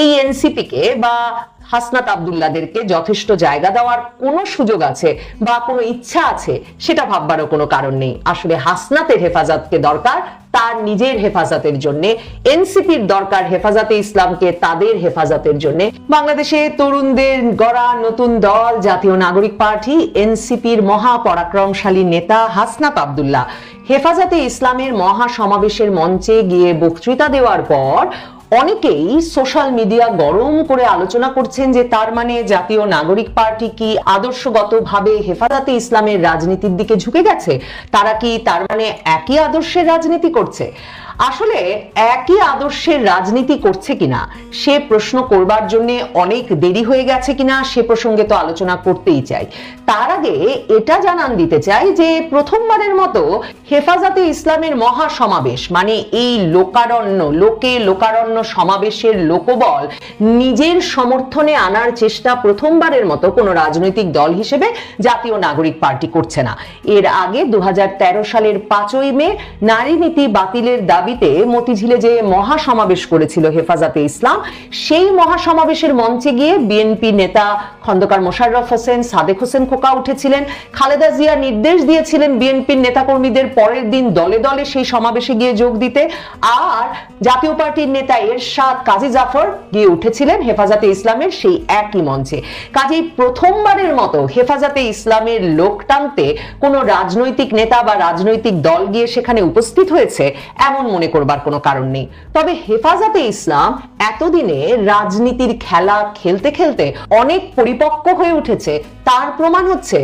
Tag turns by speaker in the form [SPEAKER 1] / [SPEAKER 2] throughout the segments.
[SPEAKER 1] এই এনসিপি কে বা হাসনাত আবদুল্লাদেরকে যথেষ্ট জায়গা দেওয়ার কোনো সুযোগ আছে বা কোনো ইচ্ছা আছে, সেটা ভাববারও কোনো কারণ নেই। আসলে হাসনাতের হেফাজতকে দরকার তার নিজের হেফাজতের জন্য এনসিপির দরকার হেফাজতে ইসলামকে তাদের হেফাজতের জন্য। বাংলাদেশে তরুণদের গড়া নতুন দল, জাতীয় নাগরিক পার্টি এনসিপির মহাপরাক্রমশালী নেতা হাসনাত আবদুল্লাহ। হেফাজতে ইসলামের মহা সমাবেশের মঞ্চে গিয়ে বক্তৃতা দেওয়ার পর অনেকেই সোশ্যাল মিডিয়া গরম করে আলোচনা করছেন যে তার মানে জাতীয় নাগরিক পার্টি কি আদর্শগতভাবে হেফাজতে ইসলামের রাজনীতির দিকে ঝুঁকে গেছে? তারা কি তার মানে একই আদর্শের রাজনীতি করছে? আসলে একই আদর্শের রাজনীতি করছে কিনা, সে প্রশ্ন করবার জন্য অনেক দেরি হয়ে গেছে কিনা, সে প্রসঙ্গে তো আলোচনা করতেই চাই। তার আগে এটা জানান দিতে চাই যে প্রথমবারের মতো হেফাজতে ইসলামের মহা সমাবেশ মানে এই লোকারণ্য, লোকে লোকারণ্য সমাবেশের লোকবল নিজের সমর্থনে আনার চেষ্টা প্রথমবারের মতো কোনো রাজনৈতিক দল হিসেবে জাতীয় নাগরিক পার্টি করছে না। এর আগে দু হাজার তেরো সালের পাঁচই মে নারী নীতি বাতিলের দাবিতে মতিঝিলে যে মহাসমাবেশ করেছিল হেফাজতে ইসলাম, সেই মহাসমাবেশের মঞ্চে গিয়ে বিএনপি নেতা খন্দকার মোশাররফ হোসেন, সাদেক হোসেন খোকা উঠেছিলেন। খালেদা জিয়া নির্দেশ দিয়েছিলেন বিএনপির নেতাকর্মীদের পরের দিন দলে দলে সেই সমাবেশে গিয়ে যোগ দিতে। আর জাতীয় পার্টির নেতা এরশাদ কাজী জাফর গিয়ে উঠেছিলেন হেফাজতে ইসলামের সেই একই মঞ্চে। কাজেই প্রথমবারের মতো হেফাজতে ইসলামের লোক টানতে কোনো রাজনৈতিক নেতা বা রাজনৈতিক দল গিয়ে সেখানে উপস্থিত হয়েছে, এমন মনে করবার কোনো কারণ নেই। তবে হেফাজতে ইসলাম এতদিনে রাজনীতির খেলা খেলতে খেলতে অনেক পরিপক্ক হয়ে উঠেছে। তার প্রমাণ হচ্ছে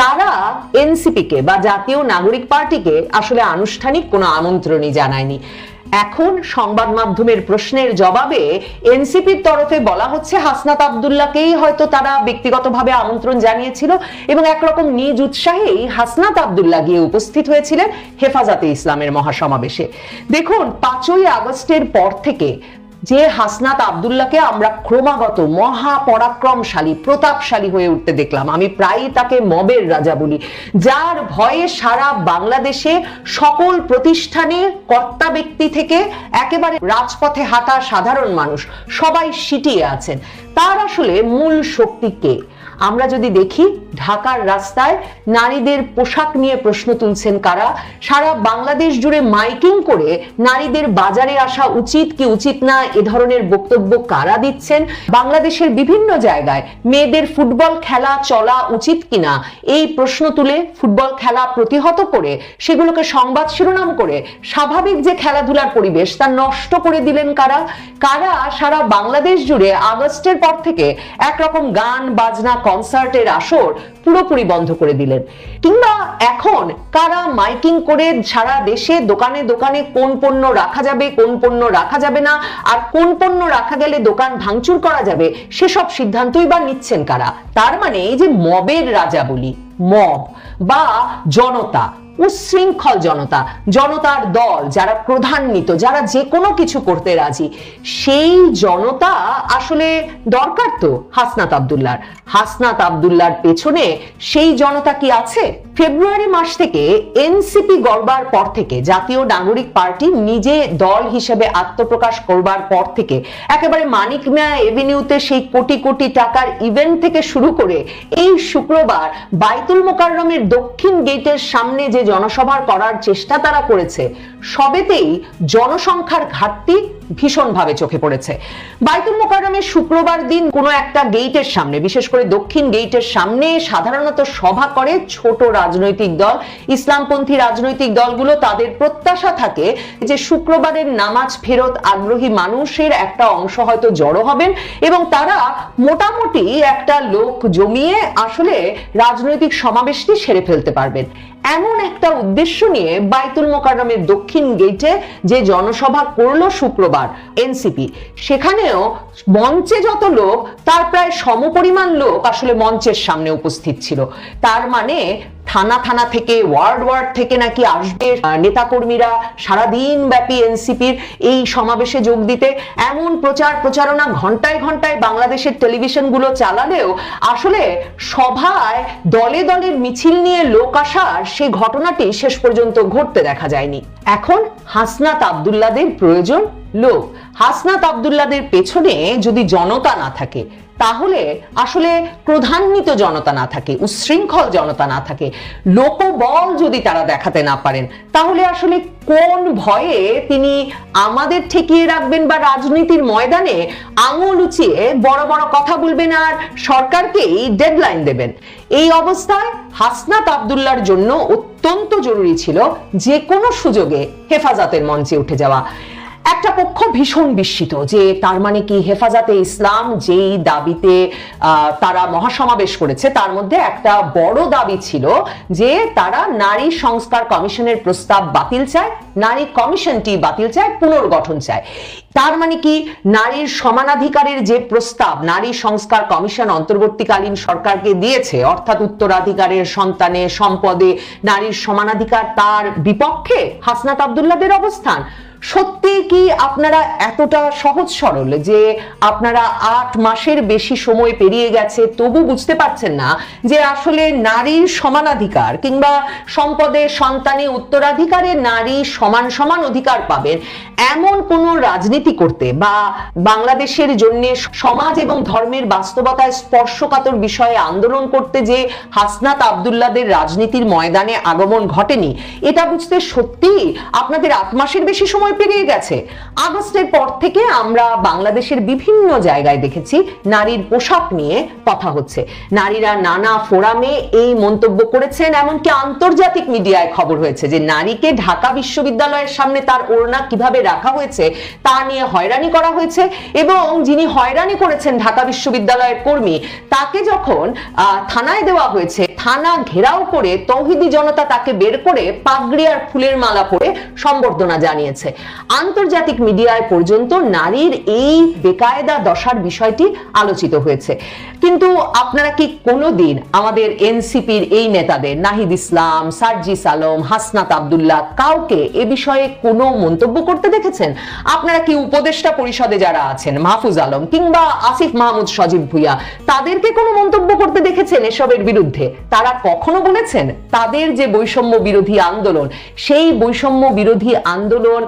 [SPEAKER 1] তারা এনসিপিকে বা জাতীয় নাগরিক পার্টিকে আসলে আনুষ্ঠানিক কোনো আমন্ত্রণই জানায়নি। এখন সংবাদ মাধ্যমের প্রশ্নের জবাবে এনসিপির তরফে বলা হচ্ছে, হাসনাত আবদুল্লাহকেই হয়তো তারা ব্যক্তিগতভাবে আমন্ত্রণ জানিয়েছিল এবং একরকম নিজ উৎসাহেই হাসনাত আবদুল্লাহ গিয়ে উপস্থিত হয়েছিলেন হেফাজতে ইসলামের মহাসমাবেশে। দেখুন, পাঁচই আগস্টের পর থেকে যে হাসনাত আবদুল্লাহকে আমরা ক্রমাগত মহাপরাক্রমশালী, প্রতাপশালী হয়ে উঠতে দেখলাম। আমি প্রায়ই তাকে মবের রাজা বলি। যার ভয়ে সারা বাংলাদেশে সকল প্রতিষ্ঠানের কর্তা ব্যক্তি থেকে একেবারে রাজপথে হাঁটা সাধারণ মানুষ সবাই সিটিয়ে আছেন। তার আসলে মূল শক্তি কে? আমরা যদি দেখি, ঢাকার রাস্তায় নারীদের পোশাক নিয়ে প্রশ্ন তুলছেন কারা? সারা বাংলাদেশ জুড়ে মাইকিং করে নারীদের বাজারে আসা উচিত কি উচিত না, এ ধরনের বক্তব্য কারা দিচ্ছেন? বাংলাদেশের বিভিন্ন জায়গায় মেয়েদের ফুটবল খেলা চলা উচিত কিনা? এই প্রশ্ন তুলে ফুটবল খেলা প্রতিহত করে, সেগুলোকে সংবাদ শিরোনাম করে স্বাভাবিক যে খেলাধুলার পরিবেশ, তা নষ্ট করে দিলেন কারা? কারা সারা বাংলাদেশ জুড়ে আগস্টের পর থেকে একরকম গান, বাজনা কনসার্টের আসর পুরোপুরি বন্ধ করে দিলেন। কিংবা এখন কারা মাইকিং করে সারা দেশে দোকানে দোকানে কোন পণ্য রাখা যাবে, কোন পণ্য রাখা যাবে না, আর কোন পণ্য রাখা গেলে দোকান ভাঙচুর করা যাবে, সেসব সিদ্ধান্তই বা নিচ্ছেন কারা? তার মানে এই যে মবের রাজা বলি, মব বা জনতা উচ্ছৃঙ্খল জনতা, জনতার দল, যারা প্রধান্বিত যারা যে কোনো কিছু করতে রাজি, সেই জনতা আসলে দরকার তো হাসনাত আবদুল্লার। হাসনাত আবদুল্লার পেছনে সেই জনতা কি আছে? ফেব্রুয়ারি মাস থেকে এনসিপি গড়বার পর থেকে জাতীয় নাগরিক পার্টি নিজে দল হিসেবে আত্মপ্রকাশ করবার পর থেকে একেবারে মানিক মিয়া এভিনিউতে সেই কোটি কোটি টাকার ইভেন্ট থেকে শুরু করে এই শুক্রবার বাইতুল মোকাররমের দক্ষিণ গেটের সামনে যে জনসভার করার চেষ্টা তারা করেছে। সবেতেই জনসংখ্যার ঘাটতি ভীষণভাবে চোখে পড়েছে। বাইতুল মোকাররমের শুক্রবার দিন কোনো একটা গেটের সামনে, বিশেষ করে দক্ষিণ গেটের সামনে, সাধারণত সভা করে ছোট রাজনৈতিক দল, ইসলামপন্থী রাজনৈতিক দলগুলো তাদের প্রত্যাশা থাকে যে শুক্রবারের নামাজ ফেরত আগ্রহী মানুষের একটা অংশ হয়তো জড়ো হবেন এবং তারা মোটামুটি একটা লোক জমিয়ে আসলে রাজনৈতিক সমাবেশটি সেরে ফেলতে পারবেন। এমন একটা উদ্দেশ্য নিয়ে বাইতুল মোকাররমের দক্ষিণ গেইটে যে জনসভা করল শুক্রবার এনসিপি সেখানেও মঞ্চে যত লোক, তার প্রায় সমপরিমাণ লোক আসলে মঞ্চের সামনে উপস্থিত ছিল। তার মানে থানা থানা থেকে, ওয়ার্ড ওয়ার্ড থেকে নাকি আসবে নেতাকর্মীরা সারাদিন ব্যাপী এনসিপির এই সমাবেশে যোগ দিতে। এমন প্রচার প্রচারণা ঘন্টায় ঘন্টায় বাংলাদেশের টেলিভিশনগুলো চালালেও আসলে সভায় দলে দলের মিছিল নিয়ে লোক আসার সেই ঘটনাটি শেষ পর্যন্ত ঘটতে দেখা যায়নি। এখন হাসনাত আবদুল্লাদের প্রয়োজন লোক। হাসনাত আবদুল্লাদের পেছনে যদি জনতা না থাকে তাহলে আসলে প্রধান্বিত জনতা না থাকে উচ্ছৃঙ্খল জনতা না থাকে, লোকবল যদি তারা দেখাতে না পারেন, তাহলে আসলে কোন ভয়ে তিনি আমাদের ঠেকিয়ে রাখবেন বা রাজনীতির ময়দানে আঙুল উঁচিয়ে বড় বড় কথা বলবেন আর সরকারকেই ডেডলাইন দেবেন? এই অবস্থায় হাসনাত আবদুল্লার জন্য অত্যন্ত জরুরি ছিল যে কোনো সুযোগে হেফাজতের মঞ্চে উঠে যাওয়া। একটা পক্ষ ভীষণ বিস্মিত যে তার মানে কি হেফাজতে ইসলাম যেই দাবিতে তারা মহাসমাবেশ করেছে, তার মধ্যে একটা বড় দাবি ছিল যে তারা নারী সংস্কার কমিশনের প্রস্তাব বাতিল চায়, নারী কমিশনটি বাতিল চায়, পুনর্গঠন চায়। তার মানে কি নারীর সমানাধিকারের যে প্রস্তাব, নারী সংস্কার কমিশন অন্তর্বর্তীকালীন সরকারকে দিয়েছে, অর্থাৎ উত্তরাধিকারের সন্তানে, সম্পদে নারীর সমানাধিকার তার বিপক্ষে, হাসনাত আবদুল্লাদের অবস্থান। সত্যি কি আপনারা এতটা সহজ সরল যে আপনারা আট মাসের বেশি সময় পেরিয়ে গেছে তবু বুঝতে পারছেন না যে আসলে নারীর সমানাধিকার কিংবা সম্পদে সন্তানে উত্তরাধিকারে নারী সমান সমান অধিকার পাবেন এমন কোনো রাজনীতি করতে বা বাংলাদেশের জন্য সমাজ এবং ধর্মের বাস্তবতায় স্পর্শকাতর বিষয়ে আন্দোলন করতে যে হাসনাত আবদুল্লাদের রাজনীতির ময়দানে আগমন ঘটেনি, এটা বুঝতে সত্যি আপনাদের আট মাসের বেশি সময় পেরিয়ে গেছে। আগস্টের পর থেকে আমরা বাংলাদেশের বিভিন্ন জায়গায় দেখেছি নারীর পোশাক নিয়ে কথা হচ্ছে। নারীরা নানা ফোরামে এই মন্তব্য করেছেন, এমনকি আন্তর্জাতিক মিডিয়ায় খবর হয়েছে যে নারীকে ঢাকা বিশ্ববিদ্যালয়ের সামনে তার ওড়না কীভাবে রাখা হয়েছে তা নিয়ে হয়রানি করা হয়েছে এবং যিনি হয়রানি করেছেন ঢাকা বিশ্ববিদ্যালয়ের কর্মী, তাকে যখন থানায় দেওয়া হয়েছে, থানা ঘেরাও করে তৌহিদি জনতা তাকে বের করে পাগড়ি আর ফুলের মালা পরে সম্বর্ধনা জানিয়েছে। আন্তর্জাতিক মিডিয়ায় পর্যন্ত নারীর এই বেকায়দা দশার বিষয়টি আলোচিত হয়েছে। কিন্তু আপনারা কি কোনোদিন আমাদের এনসিপির এই নেতাদের, নাহিদ ইসলাম, সার্জিস আলম, হাসনাত আবদুল্লাহ, কাউকে এ বিষয়ে কোনো মন্তব্য করতে দেখেছেন? আপনারা কি উপদেষ্টা পরিষদে যারা আছেন, মাহফুজ আলম কিংবা আসিফ মাহমুদ, সজীব ভুইয়া, তাদেরকে কোনো মন্তব্য করতে দেখেছেন এসবের বিরুদ্ধে? তারা কখনো বলেছেন তাদের যে বৈষম্য বিরোধী আন্দোলন, সেই বৈষম্য বিরোধী আন্দোলন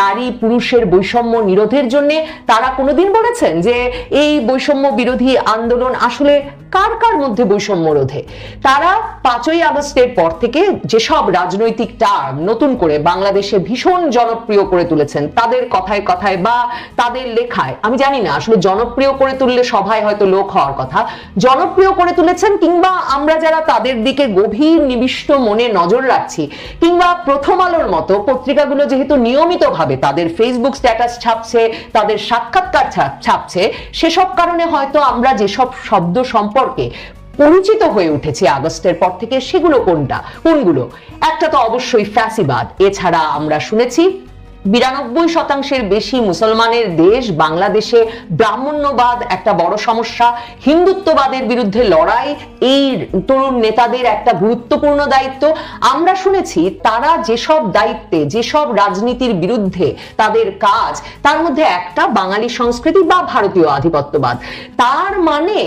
[SPEAKER 1] নারী পুরুষের বৈষম্য নিরোধের জন্য তারা কোনোদিন বলেছেন যে এই বৈষম্য বিরোধী আন্দোলন আসলে কার কার মধ্যে বৈষম্য রোধে? তারা পাঁচই আগস্টের পর থেকে যেসব রাজনৈতিক টার্ম নতুন করে বাংলাদেশে ভীষণ জনপ্রিয় করে তুলেছেন, তাদের কথায় কথায় বা তাদের লেখায়, আমি জানি না, আসলে জনপ্রিয় করে তুললে সভায় হয়তো লোক হওয়ার কথা, জনপ্রিয় করে তুলেছেন কিংবা আমরা যারা তাদের দিকে গভীর নিবিষ্ট মনে নজর রাখছি, কিংবা প্রথম আলোর মতো পত্রিকাগুলো যেহেতু নিয়মিতভাবে তাদের ফেসবুক স্ট্যাটাস ছাপছে, তাদের সাক্ষাৎকার ছাপছে, সেসব কারণে হয়তো আমরা যেসব শব্দ সম্পর্কে পরিচিত হয়ে উঠেছি আগস্টের পর থেকে। সেগুলো কোনটা? কোনগুলো? একটা তো অবশ্যই ফ্যাসিবাদ। এছাড়া আমরা শুনেছি বিরানব্বই শতাংশের বেশি মুসলমানের দেশ বাংলাদেশে ব্রাহ্মণ্যবাদ একটা বড় সমস্যা। হিন্দুত্ববাদের বিরুদ্ধে লড়াই, এই তরুণ নেতাদের একটা গুরুত্বপূর্ণ দায়িত্ব। আমরা শুনেছি তারা যেসব দায়িত্বে, যেসব রাজনীতির বিরুদ্ধে তাদের কাজ, তার মধ্যে একটা বাঙালি সংস্কৃতি বা ভারতীয় আধিপত্যবাদ। তার মানে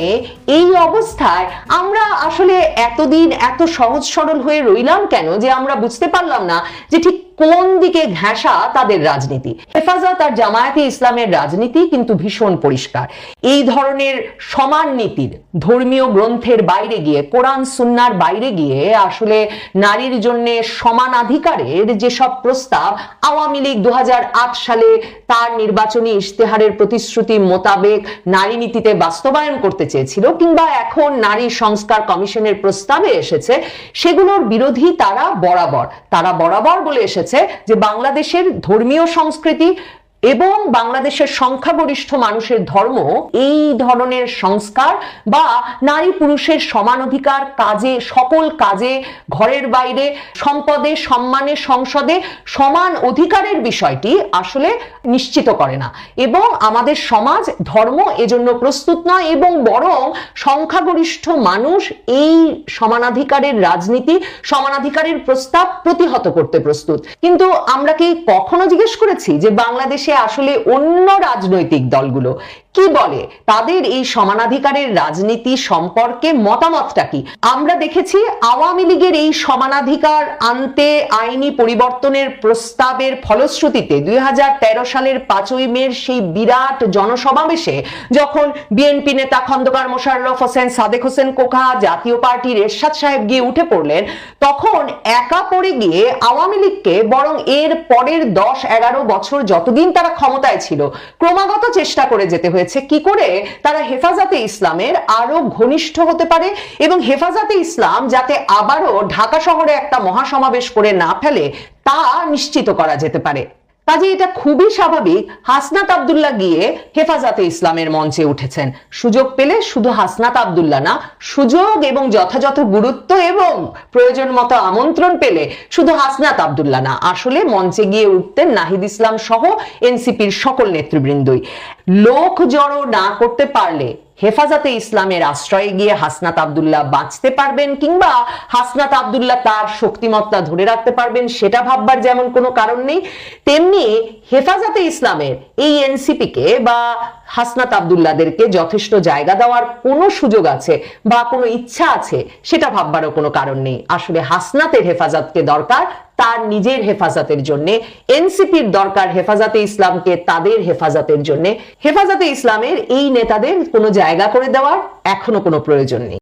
[SPEAKER 1] এই অবস্থায় আমরা আসলে এতদিন এত সহজ সরল হয়ে রইলাম কেন যে আমরা বুঝতে পারলাম না যে ঠিক কোন দিকে ঘেঁষা তাদের রাজনীতি? হেফাজত আর জামায়াতে ইসলামের রাজনীতি কিন্তু ভীষণ পরিষ্কার। এই ধরনের সমান নীতির ধর্মীয় গ্রন্থের বাইরে গিয়ে, কোরআন, সুন্নার বাইরে গিয়ে আসলে নারীর জন্য সমানাধিকারের যেসব প্রস্তাব আওয়ামী লীগ দু হাজার আট সালে তার নির্বাচনী ইশতেহারের প্রতিশ্রুতি মোতাবেক নারী নীতিতে বাস্তবায়ন করতে চেয়েছিল কিংবা এখন নারী সংস্কার কমিশনের প্রস্তাবে এসেছে, সেগুলোর বিরোধী তারা বরাবর। তারা বরাবর বলে এসেছে। যে বাংলাদেশের ধর্মীয় সংস্কৃতি এবং বাংলাদেশের সংখ্যাগরিষ্ঠ মানুষের ধর্ম এই ধরনের সংস্কার বা নারী পুরুষের সমান অধিকার কাজে, সকল কাজে, ঘরের বাইরে, সম্পদে, সম্মানে, সংসদে সমান অধিকারের বিষয়টি আসলে নিশ্চিত করে না। এবং আমাদের সমাজ ধর্ম এজন্য প্রস্তুত নয় এবং বরং সংখ্যাগরিষ্ঠ মানুষ এই সমানাধিকারের রাজনীতি, সমানাধিকারের প্রস্তাব প্রতিহত করতে প্রস্তুত। কিন্তু আমরা কি কখনো জিজ্ঞেস করেছি যে বাংলাদেশে আসলে অন্য রাজনৈতিক দলগুলো। কি বলে? তাদের এই সমানাধিকারের রাজনীতি সম্পর্কে মতামতটা কি? আমরা দেখেছি আওয়ামী লীগের এই সমানাধিকার আনতে আইনি পরিবর্তনের প্রস্তাবের ফলশ্রুতিতে দুই সালের পাঁচই মের সেই বিরাট জনসমাবেশে যখন বিএনপি নেতা খন্দকার মোশাররফ হোসেন, সাদেক হোসেন কোকা, জাতীয় পার্টির এরশাদ সাহেব গিয়ে উঠে পড়লেন, তখন একা পড়ে গিয়ে আওয়ামী লীগকে বরং এর পরের দশ এগারো বছর যতদিন তারা ক্ষমতায় ছিল, ক্রমাগত চেষ্টা করে যেতে হয়েছে। কি করে? তারা হেফাজতে ইসলামের আরও ঘনিষ্ঠ হতে পারে এবং হেফাজতে ইসলাম যাতে আবারও ঢাকা শহরে একটা মহাসমাবেশ করে না ফেলে, তা নিশ্চিত করা যেতে পারে। কাজে এটা খুবই স্বাভাবিক, হাসনাত আবদুল্লাহ গিয়ে হেফাজতে ইসলামের মঞ্চে উঠেছেন। সুযোগ পেলে শুধু হাসনাত আবদুল্লাহ না, সুযোগ এবং যথাযথ গুরুত্ব এবং প্রয়োজন মতো আমন্ত্রণ পেলে শুধু হাসনাত আবদুল্লাহ না, আসলে মঞ্চে গিয়ে উঠতেন নাহিদ ইসলাম সহ এনসিপির সকল নেতৃবৃন্দই। লোক জড়ো না করতে পারলে হেফাজতে ইসলামের আশ্রয়ে গিয়ে হাসনাত আবদুল্লাহ বাঁচতে পারবেন কিংবা হাসনাত আবদুল্লাহ তার শক্তিমত্তা ধরে রাখতে পারবেন, সেটা ভাববার যেমন কোনো কারণ নেই, তেমনি হেফাজতে ইসলামের এই এনসিপিকে বা হাসনাত আবদুল্লাদেরকে যথেষ্ট জায়গা দেওয়ার কোনো সুযোগ আছে বা কোনো ইচ্ছা আছে, সেটা ভাববারও কোনো কারণ নেই। আসলে হাসনাতের হেফাজতকে দরকার তার নিজের হেফাজতের জন্য, এনসিপির দরকার হেফাজতে ইসলামকে তাদের হেফাজতের জন্য। হেফাজতে ইসলামের এই নেতাদের কোনো জায়গা করে দেওয়ার এখনও কোনো প্রয়োজন নেই।